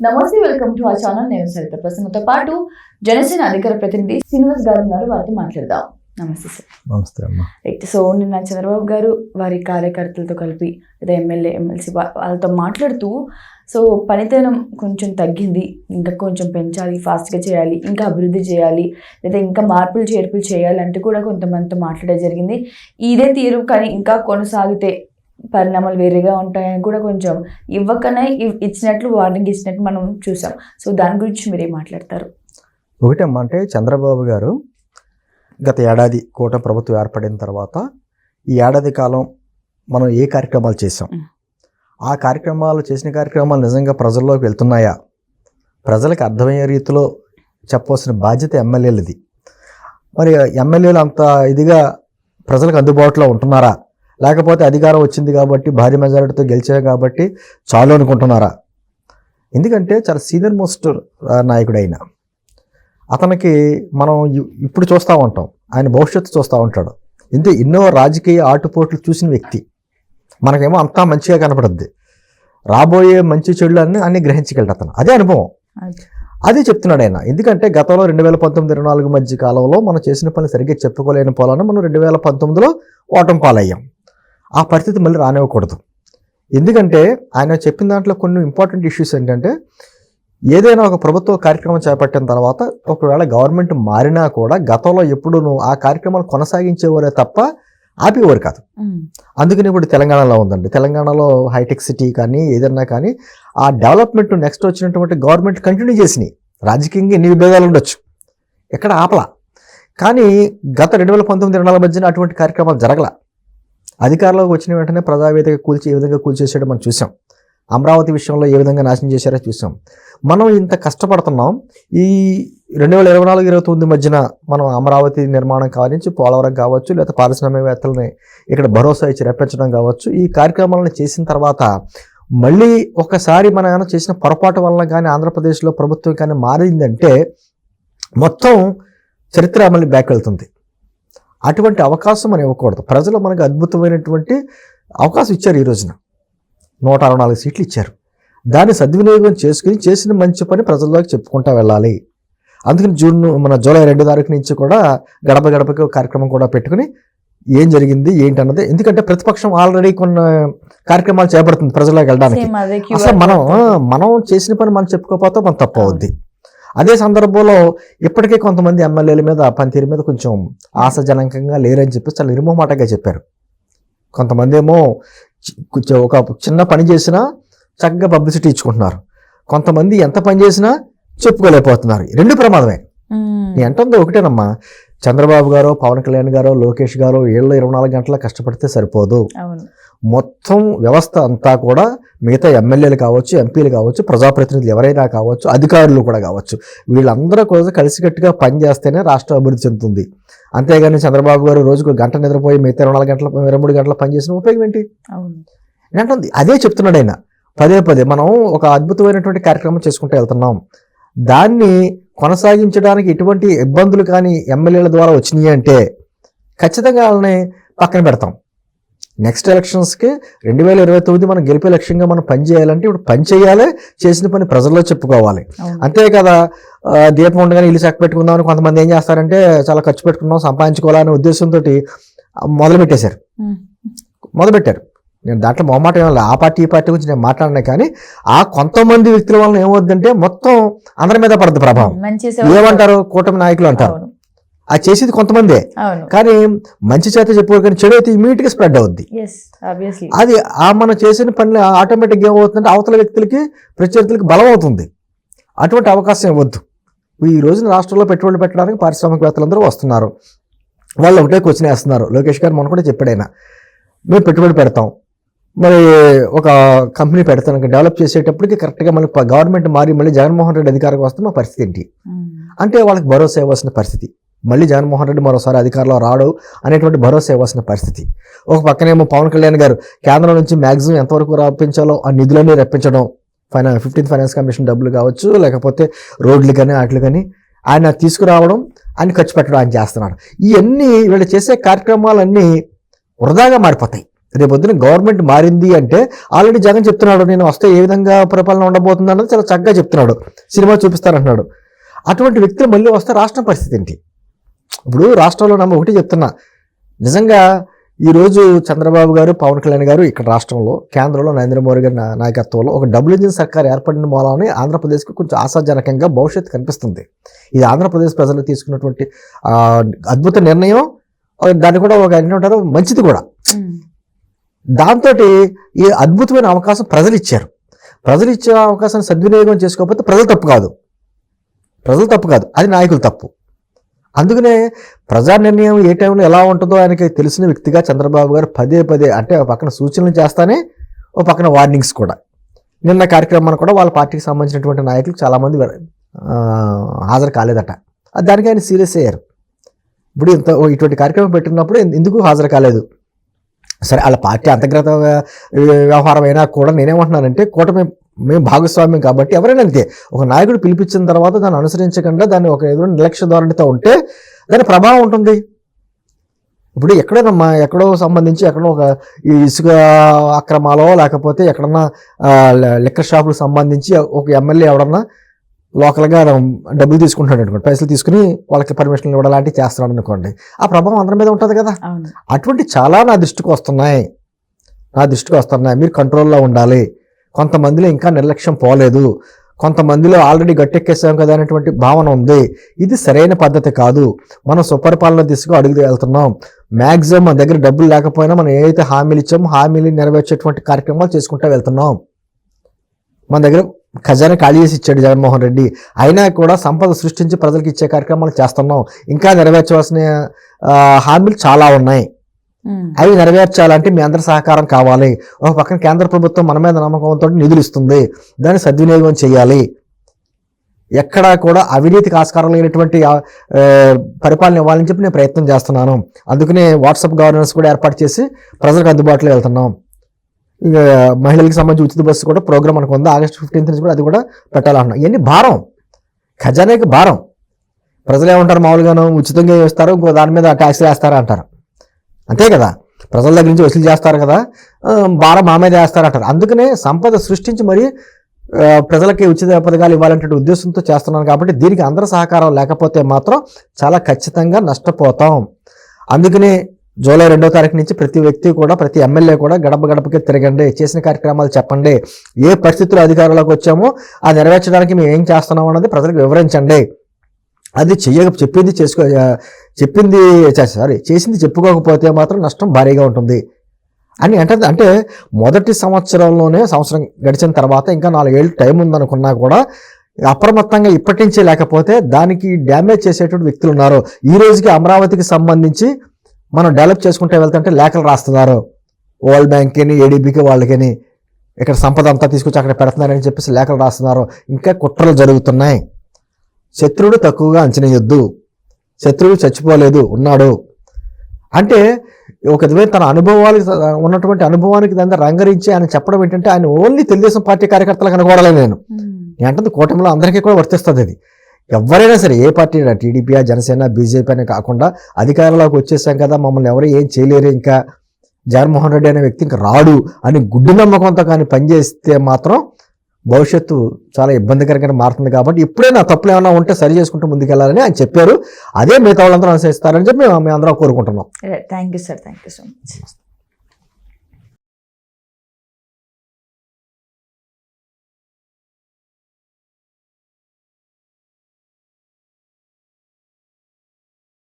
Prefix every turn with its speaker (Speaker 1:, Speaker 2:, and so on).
Speaker 1: నమస్తే welcome to ఆ channel. నేను సరిత ప్రసన్నతో పాటు జనసేన అధికార ప్రతినిధి శ్రీనివాస్ గారు ఉన్నారు. వారితో మాట్లాడదాం. నమస్తే సార్.
Speaker 2: నమస్తే అమ్మా.
Speaker 1: రైట్ సో నిన్న చంద్రబాబు గారు వారి కార్యకర్తలతో కలిపి లేదా ఎమ్మెల్యే ఎమ్మెల్సీ వాళ్ళతో మాట్లాడుతూ సో పనితనం కొంచెం తగ్గింది. ఇంకా కొంచెం పెంచాలి ఫాస్ట్గా చేయాలి ఇంకా అభివృద్ధి చేయాలి లేదా ఇంకా మార్పులు చేర్పులు చేయాలి అంటూ కూడా కొంతమందితో మాట్లాడే జరిగింది. ఇదే తీరు కానీ ఇంకా కొనసాగితే పరిణామాలు వేరేగా ఉంటాయని కూడా కొంచెం ఇవ్వకనే ఇవ్- ఇచ్చినట్లు వార్నింగ్ ఇచ్చినట్టు మనం చూసాం. సో దాని గురించి మీరేం మాట్లాడతారు?
Speaker 2: ఒకటమ్మా అంటే చంద్రబాబు గారు గత ఏడాది కూటమి ప్రభుత్వం ఏర్పడిన తర్వాత ఈ ఏడాది కాలం మనం ఏ కార్యక్రమాలు చేసాం. ఆ కార్యక్రమాలు చేసిన కార్యక్రమాలు నిజంగా ప్రజల్లోకి వెళ్తున్నాయా? ప్రజలకు అర్థమయ్యే రీతిలో చెప్పవలసిన బాధ్యత ఎమ్మెల్యేలది. మరి ఎమ్మెల్యేలు అంత ఇదిగా ప్రజలకు అందుబాటులో ఉంటున్నారా? లేకపోతే అధికారం వచ్చింది కాబట్టి భారీ మెజారిటీతో గెలిచారు కాబట్టి చాలు అనుకుంటున్నారా? ఎందుకంటే చాలా సీనియర్ మోస్ట్ నాయకుడు అయిన అతనికి మనం ఇప్పుడు చూస్తూ ఉంటాం. ఆయన భవిష్యత్తు చూస్తూ ఉంటాడు. ఇంతే ఎన్నో రాజకీయ ఆటుపోట్లు చూసిన వ్యక్తి. మనకేమో అంతా మంచిగా కనపడుద్ది. రాబోయే మంచి చెడులు అన్ని అన్ని గ్రహించగలడు అతను. అదే అనుభవం. అదే. చెప్తున్నాడు ఆయన. ఎందుకంటే గతంలో రెండు వేల పంతొమ్మిది ఇరవై నాలుగు మధ్య కాలంలో మనం చేసిన పని సరిగ్గా చెప్పుకోలేని పోలాను మనం రెండు వేల పంతొమ్మిదిలో ఓటం పాలయ్యాం. ఆ పరిస్థితి మళ్ళీ రానివ్వకూడదు. ఎందుకంటే ఆయన చెప్పిన దాంట్లో కొన్ని ఇంపార్టెంట్ ఇష్యూస్ ఏంటంటే ఏదైనా ఒక ప్రభుత్వ కార్యక్రమం చేపట్టిన తర్వాత ఒకవేళ గవర్నమెంట్ మారినా కూడా గతంలో ఎప్పుడు ఆ కార్యక్రమాలు కొనసాగించేవారే తప్ప ఆపేవారు కాదు. అందుకని ఇప్పుడు తెలంగాణలో ఉందండి. తెలంగాణలో హైటెక్ సిటీ కానీ ఏదన్నా కానీ ఆ డెవలప్మెంట్ నెక్స్ట్ వచ్చినటువంటి గవర్నమెంట్ కంటిన్యూ చేసినాయి. రాజకీయంగా ఎన్ని విభేదాలు ఉండొచ్చు? ఎక్కడ ఆపలా? కానీ గత రెండు వేల పంతొమ్మిది రెండు మధ్యన అటువంటి కార్యక్రమాలు జరగల. అధికారంలోకి వచ్చిన వెంటనే ప్రజావేదిక కూల్చి ఏ విధంగా కూల్చేసాడో మనం చూసాం. అమరావతి విషయంలో ఏ విధంగా నాశనం చేశారో చూసాం. మనం ఇంత కష్టపడుతున్నాం. ఈ రెండు వేల ఇరవై నాలుగు ఇరవై తొమ్మిది మధ్యన మనం అమరావతి నిర్మాణం కావాలించి పోలవరం కావచ్చు లేదా పారిశ్రామికవేత్తలని ఇక్కడ భరోసా ఇచ్చి రప్పించడం కావచ్చు ఈ కార్యక్రమాలను చేసిన తర్వాత మళ్ళీ ఒకసారి మనం ఏమైనా చేసిన పొరపాటు వలన కానీ ఆంధ్రప్రదేశ్లో ప్రభుత్వం కానీ మారిందంటే మొత్తం చరిత్ర మళ్ళీ బ్యాక్ వెళ్తుంది. అటువంటి అవకాశం మనం ఇవ్వకూడదు. ప్రజలు మనకు అద్భుతమైనటువంటి అవకాశం ఇచ్చారు ఈ రోజున. నూట అరవై నాలుగు సీట్లు ఇచ్చారు. దాన్ని సద్వినియోగం చేసుకుని చేసిన మంచి పని ప్రజల్లోకి చెప్పుకుంటా వెళ్ళాలి. అందుకని జూన్ మన జూలై రెండు తారీఖు నుంచి కూడా గడప గడపకి కార్యక్రమం కూడా పెట్టుకుని ఏం జరిగింది ఏంటి అన్నది ఎందుకంటే ప్రతిపక్షం ఆల్రెడీ కొన్ని కార్యక్రమాలు చేపడుతుంది ప్రజల్లోకి వెళ్ళడానికి. అసలు మనం. మనం చేసిన పని మనం చెప్పుకోకపోతే మనం తప్పు అవుద్ది. అదే సందర్భంలో ఇప్పటికే కొంతమంది ఎమ్మెల్యేల మీద పనితీరు మీద కొంచెం ఆశాజనకంగా లేరని చెప్పి చాలా నిర్మోమాటంగా చెప్పారు. కొంతమంది ఏమో ఒక చిన్న పని చేసినా చక్కగా పబ్లిసిటీ ఇచ్చుకుంటున్నారు. కొంతమంది ఎంత పని చేసినా చెప్పుకోలేకపోతున్నారు. రెండు ప్రమాదమే. నీ అంటుంది ఒకటేనమ్మా. చంద్రబాబు గారు పవన్ కళ్యాణ్ గారు లోకేష్ గారు ఏళ్ళు ఇరవై నాలుగు గంటల కష్టపడితే సరిపోదు. మొత్తం వ్యవస్థ అంతా కూడా మిగతా ఎమ్మెల్యేలు కావచ్చు ఎంపీలు కావచ్చు ప్రజాప్రతినిధులు ఎవరైనా కావచ్చు అధికారులు కూడా కావచ్చు వీళ్ళందరూ కూడా కలిసికట్టుగా పనిచేస్తేనే రాష్ట్రం అభివృద్ధి చెందుతుంది. అంతేగాని చంద్రబాబు గారు రోజుకు గంట నిద్రపోయి మిగతా ఇరవై నాలుగు గంటల ఇరవై మూడు గంటల పనిచేసిన ఉపయోగం ఏంటి? ఏంటంటే అదే చెప్తున్నాడు ఆయన. పదే పదే మనం ఒక అద్భుతమైనటువంటి కార్యక్రమం చేసుకుంటూ వెళ్తున్నాం. దాన్ని కొనసాగించడానికి ఎటువంటి ఇబ్బందులు కానీ ఎమ్మెల్యేల ద్వారా వచ్చినాయి అంటే ఖచ్చితంగా వాళ్ళని పక్కన పెడతాం. నెక్స్ట్ ఎలక్షన్స్కి రెండు వేల ఇరవై తొమ్మిది మనం గెలిపే లక్ష్యంగా మనం పని చేయాలంటే ఇప్పుడు పని చేయాలి చేసిన పని ప్రజల్లో చెప్పుకోవాలి. అంతే కదా దీపం ఉండగానే ఇల్లు చక్క పెట్టుకుందామని కొంతమంది ఏం చేస్తారంటే చాలా ఖర్చు పెట్టుకుందాం సంపాదించుకోవాలనే ఉద్దేశంతో మొదలు పెట్టేశారు
Speaker 1: మ్మ్.
Speaker 2: మొదలుపెట్టారు. నేను దాంట్లో మొహమాట ఏం లేదు. ఆ పార్టీ ఈ పార్టీ గురించి నేను మాట్లాడినా కానీ ఆ కొంతమంది వ్యక్తుల వలన ఏమవుతుందంటే మొత్తం అందరి మీద పడుతుంది ప్రభావం. ఏమంటారు? కూటమి నాయకులు అంటారు. అది చేసేది కొంతమందే. కానీ మంచి చేత చెప్పు కానీ చెడు అయితే immediate గా స్ప్రెడ్ అవుద్ది. అది ఆ మనం చేసిన పని ఆటోమేటిక్గా ఏమవుతుందంటే అవతల వ్యక్తులకి ప్రత్యర్థులకి బలం అవుతుంది అటువంటి అవకాశం ఇవ్వద్దు. ఈ రోజున రాష్ట్రంలో పెట్టుబడులు పెట్టడానికి పారిశ్రామికవేత్తలందరూ వస్తున్నారు. వాళ్ళు ఒకటే క్వశ్చన్ వేస్తున్నారు. లోకేష్ గారు మొన్న కూడా చెప్పాడు ఆయన. మేము పెట్టుబడి పెడతాం. మరి ఒక కంపెనీ పెడతాను డెవలప్ చేసేటప్పటికి కరెక్ట్గా మళ్ళీ గవర్నమెంట్ మారి మళ్ళీ జగన్మోహన్ రెడ్డి అధికారం వస్తే మా పరిస్థితి ఏంటి? అంటే వాళ్ళకి భరోసా ఇవ్వాల్సిన పరిస్థితి. మళ్ళీ జగన్మోహన్ రెడ్డి మరోసారి అధికారంలో రాడు అనేటువంటి భరోసా ఇవ్వాల్సిన పరిస్థితి. ఒక పక్కనేమో పవన్ కళ్యాణ్ గారు కేంద్రం నుంచి మ్యాక్సిమం ఎంతవరకు రప్పించాలో ఆ నిధులన్నీ రప్పించడం ఫైనా ఫిఫ్టీన్త్ ఫైనాన్స్ కమిషన్ డబ్బులు కావచ్చు లేకపోతే రోడ్లు కానీ వాటిలు కానీ ఆయన తీసుకురావడం ఆయన ఖర్చు పెట్టడం ఆయన చేస్తున్నాడు. ఇవన్నీ వీళ్ళు చేసే కార్యక్రమాలన్నీ వృధాగా మారిపోతాయి. రేపొద్దున గవర్నమెంట్ మారింది అంటే ఆల్రెడీ జగన్ చెప్తున్నాడు నేను వస్తే ఏ విధంగా పరిపాలన ఉండబోతుంది అన్నది చాలా చక్కగా చెప్తున్నాడు. సినిమా చూపిస్తానంటున్నాడు అటువంటి వ్యక్తులు మళ్ళీ వస్తే రాష్ట్రం పరిస్థితి ఏంటి? ఇప్పుడు రాష్ట్రంలో నమ్మ ఒకటి చెప్తున్నా. నిజంగా ఈరోజు చంద్రబాబు గారు పవన్ కళ్యాణ్ గారు ఇక్కడ రాష్ట్రంలో కేంద్రంలో నరేంద్ర మోడీ గారి నాయకత్వంలో ఒక డబుల్ ఇంజిన్ సర్కార్ ఏర్పడిన మూలాన్ని ఆంధ్రప్రదేశ్కి కొంచెం ఆశాజనకంగా భవిష్యత్తు కనిపిస్తుంది. ఇది ఆంధ్రప్రదేశ్ ప్రజలు తీసుకున్నటువంటి అద్భుత నిర్ణయం. దాన్ని కూడా ఒక ఏంటంటారు మంచిది కూడా. దాంతో ఈ అద్భుతమైన అవకాశం ప్రజలు ఇచ్చారు ప్రజలు ఇచ్చే అవకాశాన్ని సద్వినియోగం చేసుకోకపోతే ప్రజలు తప్పు కాదు. ప్రజలు తప్పు కాదు. అది నాయకులు తప్పు. అందుకనే ప్రజా నిర్ణయం ఏ టైంలో ఎలా ఉంటుందో ఆయనకి తెలిసిన వ్యక్తిగా చంద్రబాబు గారు పదే పదే అంటే ఒక పక్కన సూచనలు చేస్తానే ఒక పక్కన వార్నింగ్స్ కూడా. నిన్న కార్యక్రమాన్ని కూడా వాళ్ళ పార్టీకి సంబంధించినటువంటి నాయకులు చాలామంది హాజరు కాలేదట. దానికి ఆయన సీరియస్ అయ్యారు. ఇప్పుడు ఇంత ఇటువంటి కార్యక్రమం పెట్టినప్పుడు ఎందుకు హాజరు కాలేదు? సరే వాళ్ళ పార్టీ అంతర్గత వ్యవహారం అయినా కూడా నేనేమంటున్నానంటే కూటమి మేము భాగస్వామ్యం కాబట్టి ఎవరైనా అంతే ఒక నాయకుడు పిలిపించిన తర్వాత దాన్ని అనుసరించకుండా దాన్ని ఒక ఎదురు నిర్లక్ష్య ధోరణితో ఉంటే దాని ప్రభావం ఉంటుంది. ఇప్పుడు ఎక్కడోనమ్మా ఎక్కడో సంబంధించి ఎక్కడో ఒక ఇసుక అక్రమాలో లేకపోతే ఎక్కడన్నా లిక్కర్ షాపులకు సంబంధించి ఒక ఎమ్మెల్యే ఎవడన్నా లోకల్గా డబ్బులు తీసుకుంటాడు అనుకోండి పైసలు తీసుకుని వాళ్ళకి పర్మిషన్లు ఇవ్వడం లాంటివి చేస్తున్నాడు అనుకోండి ఆ ప్రభావం అందరి మీద ఉంటుంది కదా. అటువంటి చాలా నా దృష్టికి వస్తున్నాయి. నా దృష్టికి వస్తున్నాయి. మీరు కంట్రోల్లో ఉండాలి. కొంతమందిలో ఇంకా నిర్లక్ష్యం పోలేదు. కొంతమందిలో ఆల్రెడీ గట్టెక్కేసాం కదా అనేటువంటి భావన ఉంది. ఇది సరైన పద్ధతి కాదు. మనం సుపరిపాలన దిశగా అడుగు వెళ్తున్నాం. మ్యాక్సిమం మన దగ్గర డబ్బులు లేకపోయినా మనం ఏదైతే హామీలు ఇచ్చామో హామీలు నెరవేర్చేటువంటి కార్యక్రమాలు చేసుకుంటూ వెళ్తున్నాం. మన దగ్గర ఖజానా ఖాళీ చేసి ఇచ్చాడు జగన్మోహన్ రెడ్డి. అయినా కూడా సంపద సృష్టించి ప్రజలకు ఇచ్చే కార్యక్రమాలు చేస్తున్నాం. ఇంకా నెరవేర్చవలసిన హామీలు చాలా ఉన్నాయి. అవి నెరవేర్చాలంటే మీ అందరి సహకారం కావాలి. ఒక పక్కన కేంద్ర ప్రభుత్వం మన మీద నమ్మకంతో నిధులు ఇస్తుంది. దాన్ని సద్వినియోగం చేయాలి. ఎక్కడా కూడా అవినీతికి ఆస్కారం లేనటువంటి పరిపాలన ఇవ్వాలని చెప్పి నేను ప్రయత్నం చేస్తున్నాను. అందుకనే వాట్సాప్ గవర్నెన్స్ కూడా ఏర్పాటు చేసి ప్రజలకు అందుబాటులో వెళ్తున్నాం. ఇక మహిళలకు సంబంధించి ఉచిత బస్సు కూడా ప్రోగ్రామ్ మనకు ఉంది. ఆగస్ట్ ఫిఫ్టీన్త్ నుంచి కూడా అది కూడా పెట్టాలన్నాం ఇవన్నీ భారం. ఖజానాకి భారం. ప్రజలు ఏమంటారు? మామూలుగాను ఉచితంగా వేస్తారు ఇంకో దాని మీద ట్యాక్స్ వేస్తారా అంటారు. అంతే కదా? ప్రజల దగ్గర నుంచి వసూలు చేస్తారు కదా? భారం మా మీద వేస్తారు అంటారు. అందుకనే సంపద సృష్టించి మరీ ప్రజలకి ఉచిత పథకాలు ఇవ్వాలంటే ఉద్దేశంతో చేస్తున్నాను కాబట్టి దీనికి అందరి సహకారం లేకపోతే మాత్రం చాలా ఖచ్చితంగా నష్టపోతాం. అందుకనే జూలై రెండో తారీఖు నుంచి ప్రతి వ్యక్తి కూడా ప్రతి ఎమ్మెల్యే కూడా గడప గడపకి తిరగండి. చేసిన కార్యక్రమాలు చెప్పండి. ఏ పరిస్థితుల్లో అధికారంలోకి వచ్చామో ఆ నెరవేర్చడానికి మేము ఏం చేస్తున్నాం అన్నది ప్రజలకు వివరించండి. అది చెయ్యక చెప్పింది చేసుకో చెప్పింది సారీ చేసింది చెప్పుకోకపోతే మాత్రం నష్టం భారీగా ఉంటుంది. అని అంటే అంటే మొదటి సంవత్సరంలోనే సంవత్సరం గడిచిన తర్వాత ఇంకా నాలుగేళ్ళు టైం ఉందనుకున్నా కూడా అప్రమత్తంగా ఇప్పటి నుంచే లేకపోతే దానికి డ్యామేజ్ చేసేటువంటి వ్యక్తులు ఉన్నారు. ఈ రోజుకి అమరావతికి సంబంధించి మనం డెవలప్ చేసుకుంటే వెళ్తుంటే లేఖలు రాస్తున్నారు. వరల్డ్ బ్యాంక్ని ఏడీబీకి వాళ్ళకని ఇక్కడ సంపద అంతా తీసుకొచ్చి అక్కడ పెడుతున్నారని చెప్పేసి లేఖలు రాస్తున్నారు. ఇంకా కుట్రలు జరుగుతున్నాయి. శత్రువుడు తక్కువగా అంచనేయొద్దు శత్రువుడు చచ్చిపోలేదు ఉన్నాడు. అంటే ఒక విధమైన తన అనుభవాలు ఉన్నటువంటి అనుభవానికి దాన్ని రంగరించి ఆయన చెప్పడం ఏంటంటే ఆయన ఓన్లీ తెలుగుదేశం పార్టీ కార్యకర్తలకు అనుకోవడలే నేను. అంటుంది కూటమిలో అందరికీ కూడా వర్తిస్తుంది అది. ఎవరైనా సరే ఏ పార్టీ టీడీపీ జనసేన బీజేపీ అని కాకుండా అధికారంలోకి వచ్చేసాం కదా మమ్మల్ని ఎవరు ఏం చేయలేరు ఇంకా. జగన్మోహన్ రెడ్డి అనే వ్యక్తి ఇంకా రాడు అని గుడ్డు నమ్మకంతో కానీ పనిచేస్తే మాత్రం భవిష్యత్తు చాలా ఇబ్బందికరంగా మారుతుంది కాబట్టి ఇప్పుడైనా తప్పులు ఏమైనా ఉంటే సరి చేసుకుంటూ ముందుకెళ్ళాలని ఆయన చెప్పారు. అదే మిగతా వాళ్ళందరూ అనుసరిస్తారని చెప్పి మేము మేము అందరం కోరుకుంటున్నాం
Speaker 1: thank you sir thank you so much